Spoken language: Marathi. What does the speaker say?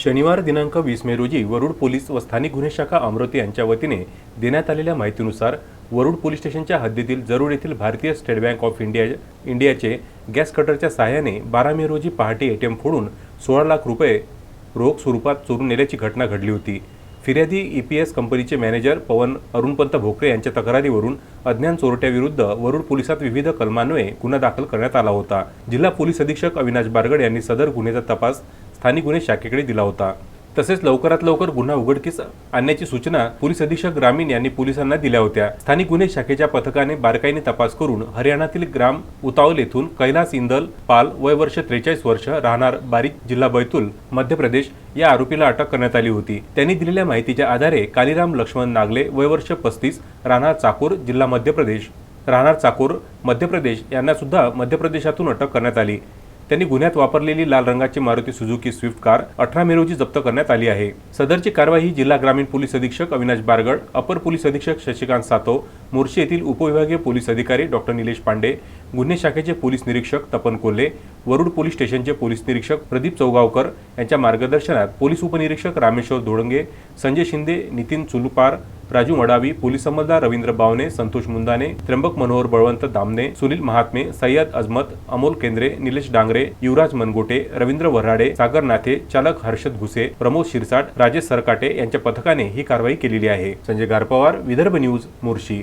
शनिवार दिनांक वीस मे रोजी वरुड पोलीस व स्थानिक गुन्हे शाखा अमरावती यांच्या वतीने देण्यात आलेल्या माहितीनुसार वरुड पोलीस स्टेशनच्या हद्दीतील जरूर येथील भारतीय स्टेट बँक ऑफ इंडिया इंडियाचे गॅस कटरच्या सहाय्याने बारा मे रोजी पहाटे एटीएम फोडून सोळा लाख रुपये रोख स्वरूपात चोरून नेल्याची घटना घडली होती. फिर्यादी ई पी एस कंपनीचे मॅनेजर पवन अरुणपंत भोकरे यांच्या तक्रारीवरून अज्ञान चोरट्याविरुद्ध वरुड पोलिसात विविध कलमान्वये गुन्हा दाखल करण्यात आला होता. जिल्हा पोलीस अधीक्षक अविनाश बारगड यांनी सदर गुन्ह्याचा तपास स्थानिक गुन्हे शाखेकडे दिला होता. तसेच लवकरात लवकर गुन्हा उघडकीस आणण्याची सूचना पोलीस अधीक्षक ग्रामीण यांनी पोलिसांना दिल्या होत्या. स्थानिक गुन्हे शाखेच्या पथकाने बारकाईने तपास करून हरियाणातील ग्राम उतावल येथून कैलास इंदल पाल वय वर्ष त्रेचाळीस वर्ष राहणार बारीक जिल्हा बैतूल मध्य प्रदेश या आरोपीला अटक करण्यात आली होती. त्यांनी दिलेल्या माहितीच्या आधारे कालीराम लक्ष्मण नागले वय वर्ष पस्तीस राहणार चाकूर जिल्हा मध्य प्रदेश राहणार चाकूर मध्य प्रदेश यांना सुद्धा मध्य प्रदेशातून अटक करण्यात आली. त्यांनी गुन्ह्यात वापरलेली लाल रंगाची मारुती सुझुकी स्विफ्ट कार अठरा मे रोजी जप्त करण्यात आली आहे. सदरची कारवाई जिल्हा ग्रामीण पोलीस अधीक्षक अविनाश बारगड अपर पोलीस अधीक्षक शशिकांत सातव मोर्शी येथील उपविभागीय पोलीस अधिकारी डॉक्टर निलेश पांडे गुन्हे शाखेचे पोलीस निरीक्षक तपन कोल्हे वरुड पोलीस स्टेशनचे पोलीस निरीक्षक प्रदीप चौगावकर यांच्या मार्गदर्शनात पोलीस उपनिरीक्षक रामेश्वर धोडंगे संजय शिंदे नितीन चुलुपार राजू मडावी पोलीस अंमलदार रवींद्र बावने संतोष मुंदाने त्र्यंबक मनोहर बळवंत दामने सुनील महात्मे सय्यद अजमत अमोल केंद्रे निलेश डांगरे युवराज मनगोटे रवींद्र वऱ्हाडे सागर नाथे चालक हर्षद घुसे प्रमोद शिरसाट राजेश सरकाटे यांच्या पथकाने ही कारवाई केलेली आहे. संजय गारपवार विदर्भ न्यूज मोर्शी.